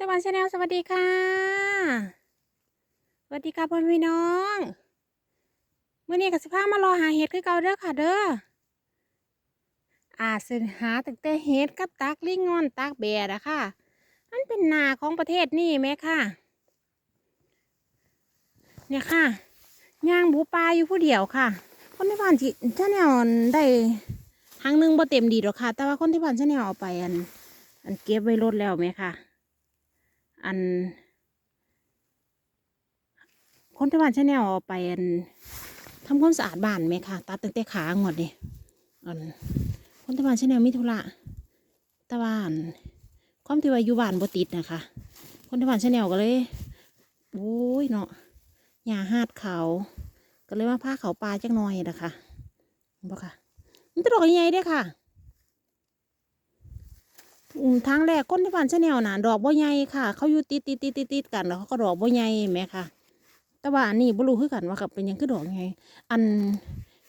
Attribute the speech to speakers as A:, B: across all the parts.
A: ตะวันชาแนลสวัสดีค่ะ สวัสดีค่ะพ่อพี่น้องเมื่อนี้กับสิพามารอหาเห็ดคือเก่าเด้อค่ะเด้ออาจสิหาตั้งแต่เห็ดกับตักลิงงอนตักแบดอะค่ะ มันเป็นนาของประเทศนี่ไหมค่ะ เนี่ยค่ะย่างบูปลาอยู่ผู้เดียวค่ะ คนที่บ้านชาแนลได้ครั้งนึงบ่เต็มดีหรอกค่ะ แต่ว่าคนที่บ้านชาแนลเอาไปอันอันเก็บไว้รถแล้วไหมค่ะ อัน คนที่บ้านชาแนลไปอันทำความสะอาดบ้านไหมค่ะ ตัดตั้งแต่ขาหมดนี่อันคนที่บ้านชาแนลมีธุระต่ว่าอันความที่ว่าอยู่บ้านบ่ติดนะคะ คนที่บ้านชาแนลก็เลยโอ้ยเนาะหญ้าหาดเขา ก็เลยว่าผ้าเขาปลาจักหน่อยนะคะเห็นบ่ค่ะ มันตลกยังไงเด้อค่ะ ทางแรกคนที่บ้านชาแนลน่ะดอกบ่ใหญ่ค่ะ เขาอยู่ติดติดติดติดติดกันแล้วเขาก็ดอกบ่ใหญ่แหมค่ะ แต่ว่าอันนี้บ่รู้คือกันว่ากับเป็นยังคือดอกไงอัน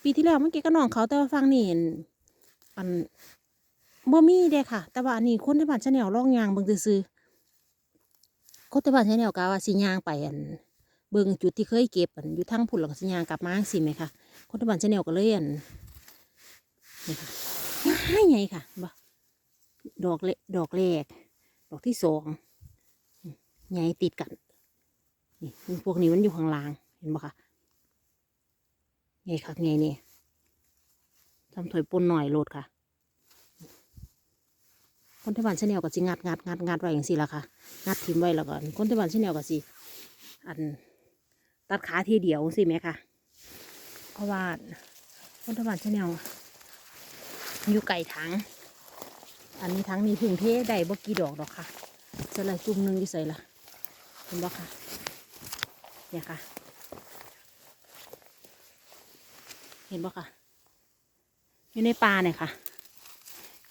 A: ปีที่แล้วเมื่อกี้ก็น้องเขาแต่ว่าฟังนี่อันบ่มีเด้ค่ะ แต่ว่าอันนี้คนที่บ้านชาแนลลองยางเบิ่งซื่อๆคนที่บ้านชาแนลกะว่าสิยางไปอันเบิ่งจุดที่เคยเก็บอันอยู่ทั้งพุ่นแล้วก็สิยางกลับมาสิแหมค่ะคนที่บ้านชาแนลก็เลยอันนี่ค่ะง่ายไงค่ะบ่ ดอกเลดอกแรก ดอกที่สองใหญ่ติดกัน นี่พวกนี้มันอยู่ข้างล่าง เห็นปะคะใหญ่คักใหญ่นี่ทำถอยปนหน่อยโหลดค่ะ คนที่บ้านชาแนลก็สิงัดงัดงัดงัดไว้อย่างสิละค่ะ งัดทิ้มไว้แล้วก็คนที่บ้านชาแนลก็สิอันตัดขาทีเดียวสิไหมค่ะ เพราะว่าคนที่บ้านชาแนลอยู่ไก่ถัง อันนี้ทั้งนี้พึ่งเทได้บ่กี่ดอกดอกค่ะสล้วจุ่มหนึ่งอยู่ใส่ละเห็นบ่ค่ะเนี่ยค่ะ เห็นบ่ค่ะ อยู่ในป่าเนี่ยค่ะ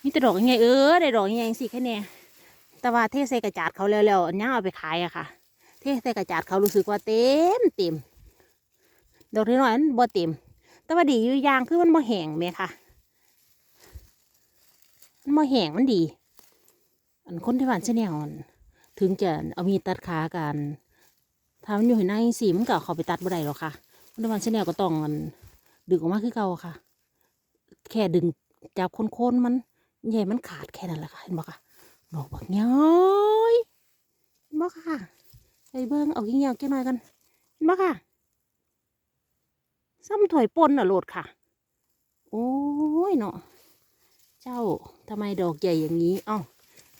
A: นี่แต่ดอกยังไงเออได้ดอกยังไงสิแค่เนี้ยแต่ว่าเทใส่กระจาดเขาแล้วๆอันนี้เอาไปขายอะค่ะ เทใส่กระจาดเขารู้สึกว่าเต็มเต็มดอกที่น้อยนั้นบ่เต็ม แต่ว่าดีอยู่อย่างคือมันบ่แห้งแม่ค่ะ มันมาแห้งมันดี อันคนที่บ้านเช่นแนวถึงจะเอามีดตัดขากันถ้ามันอยู่ในสีมันก็เอาเขาไปตัดบ่ได้หรอกค่ะคนที่บ้านเช่นแนวก็ต้องอันดึงออกมาคือเก่าค่ะ แค่ดึงจับโคนๆมันใหญ่มันขาดแค่นั้นแหละค่ะเห็นบ่ค่ะดอกบักย้อยเห็นบ่ค่ะไปเบิ้งเอาเงี้ยวๆแค่หน่อยกันเห็นบ่ค่ะซ้ำถอยปนน่ะโหลดค่ะ โอ้ยเนาะเจ้า ทำไมดอกใหญ่อย่างนี้อ้า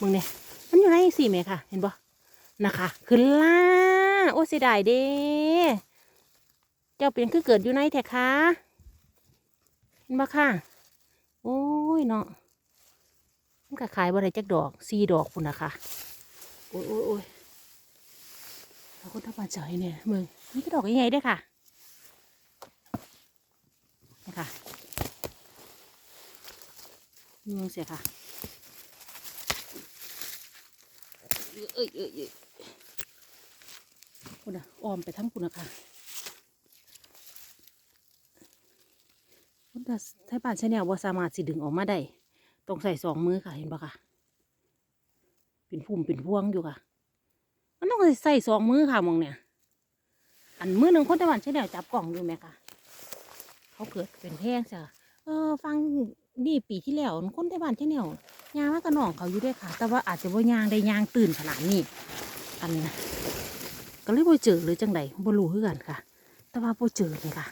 A: มึงเนี่ยมันอยู่ในสี่เมค่ะ เห็นปะนะคะขึ้นล่าโอ้เสียดายเด้เจ้าเป็นคือเกิดอยู่ในแท้คะเห็นปะค่ะ โอ้ยเนาะมันก็ขายบ่ได้จักดอกสี่ดอกคุณนะคะโอ้ยโอ้ยโอ้ยแล้วคนทำมาเฉยเนี่ยมึงนี่ก็ดอกใหญ่ๆด้วยค่ะนะคะ นี่มึงเสียค่ะเอ้ยเอ้ยเอ้ยคุณอะออมไปทั้งคุณนะคะคุณถ้าถ้ป่านชาแนลว่าสามารถสิดึงออกมาได้ต้องใส่สองมือค่ะ เห็นปะค่ะ เป็นพุ่มเป็นพวงอยู่ค่ะ มันต้องใส่สองมือค่ะมองเนี่ย อันมือหนึ่งคนแต่วันชาแนลจับกล่องอยู่ไหมคะเขาเกิดเป็นแพงจ้ะเออ ฟัง นี่ปีที่แล้วคนที่บ้านที่เนี่ยยางมากระน้องเขาอยู่ด้วยค่ะ แต่ว่าอาจจะว่ายางได้ยางตื่นขนาดนี้ อันน่ะก็เลยบ่เจอหรือจังใดบ่รู้คือกันค่ะ แต่ว่าบ่เจอเลยค่ะ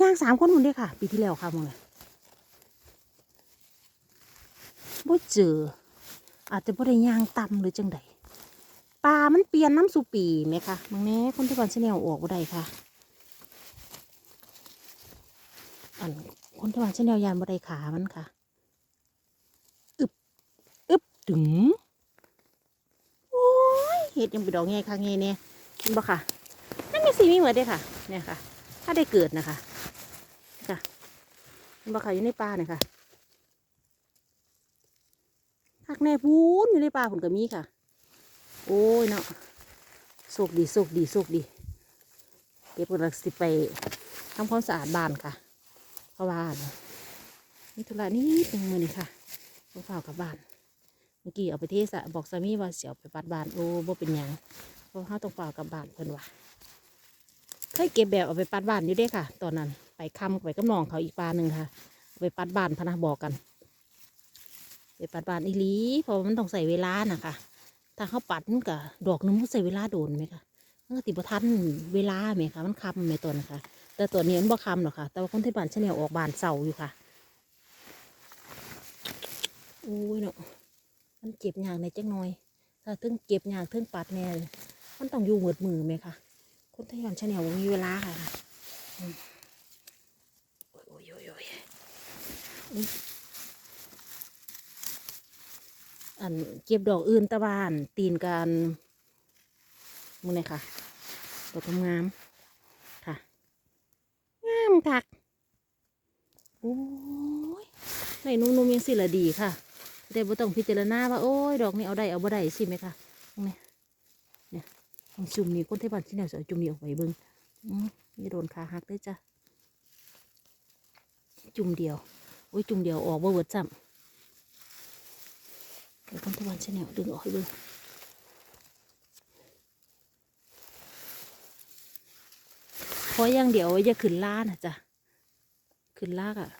A: ยางสามคนหมดเลยค่ะ ปีที่แล้วค่ะมึงเลยบ่เจอ อาจจะบ่ได้ยางต่ำหรือจังใดปลามันเปลี่ยนน้ำสุปีไหมคะมึงแน่คนที่บ้านชแนลออกบ่ได้ค่ะ อัน คนที่วางเช่นแนวยานบไดขามันค่ะ อึบ อึบถึง โอ้ยเห็ดยังไปดอกไงค่ะไงเนี่ยเห็นบ่ค่ะ นั่นมีสีมีเหมือนเด้ค่ะ เนี่ยค่ะ ถ้าได้เกิดนะคะค่ะเห็นบ่ค่ะอยู่ในป่าเนี่ยค่ะผักแน่พูนอยู่ในป่าผมก็มีค่ะ โอ้ยเนาะโชคดีโชคดีโชคดี เก็บกระสิไปทำความสะอาดบ้านค่ะ เพราะว่านี่ธุระนิดนึงมือนี่ค่ะต้องฝ้ากลับบ้าน เมื่อกี้เอาไปเทสะบอกสามีว่าเสียวไปปัดบ้านโอ้บ่เป็นหยังเพราะเขาต้องเปล่ากลับบ้านเพิ่นว่าเคยเก็บแบบเอาไปปัดบ้านอยู่เด้ค่ะ ตอนนั้น ไปคำไปกับน้องเขาอีกปลาหนึ่งค่ะเอาไปปัดบ้านพะนะบอกกัน ไปปัดบ้านอีหลีเพราะมันต้องใส่เวลานะคะถ้าเขาปัดมันก็ดอกนึงมันใส่เวลาโดนไหมคะมันก็ติบทันเวลาไหมคะมันคำไหมตัวนะคะ แต่ตัวนี้มันบ่คำหรอกค่ะ แต่ว่าคนที่บ้านชาแนลออกบานเสาอยู่ค่ะโอ้ยเนาะมันเจ็บยากในจักหน่อย ถ้าถึงเจ็บยากถึงปัดแน่มันต้องอยู่เหมือดมือไหมคะคนไทยอนชาแนลมีเวลาค่ะโอ้ยโอ้ยโอ้ยโอ้ยอันเก็บดอกอื่นตะบานตีนกันมึงเลยค่ะดอกงามามคักโอ้ยในนุ่มๆยังสิละดีค่ะแต่บ่ต้องพิจารณาว่าโอ้ยดอกนี้เอาได้เอาบ่ได้สิไหมคะตรงนี้เนี่ยจุ่มนี้คนที่บ้านที่แนวสจุ่มนี้ออกไปเบิ่งอืมอย่โดนขาหักได้จ้ะจุ่มเดียวโอ้ยจุ่มเดียวออกบ่เวิร์ดซ้ำเดี๋ยวคนที่บ้านที่แนวดึงออกให้เบิ่ง เพราะอย่างเดียวอย่าขึ้นล่านะจ๊ะขึ้นล่ากอะ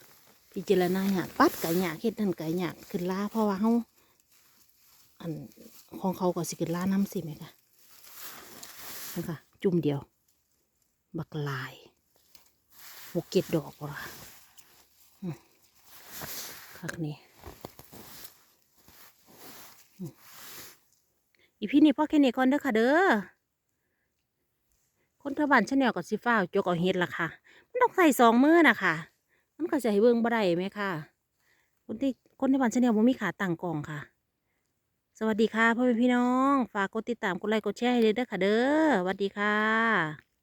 A: พิจารณาหยาปัดไก่หยาเฮ็ดนั่นไก่หยาขึ้นล่าเพราะว่าเขาอันของเขาก็สิขึ้นล่าน้ำสิไหมคะนะคะจุ่มเดียว บักลายหกเก็ดดอกว่ะคักนี่อีพี่นี่พ่อแค่นี้ก่อนเด้อค่ะเด้อ คนทาบ้านชาแนลกับซิฟ้าจกเอาเฮ็ดล่ะค่ะ มันต้องใส่สองมือนะคะมันก็จะให้เบิ้งบ่ได้ไหมค่ะ คนที่คนทบ้านชาแนลบ่มีขาต่างกล่องค่ะ สวัสดีค่ะพ่อแม่พี่น้อง ฝากกดติดตามกดไลค์กดแชร์ให้เลยเด้อค่ะเด้อสวัสดีค่ะ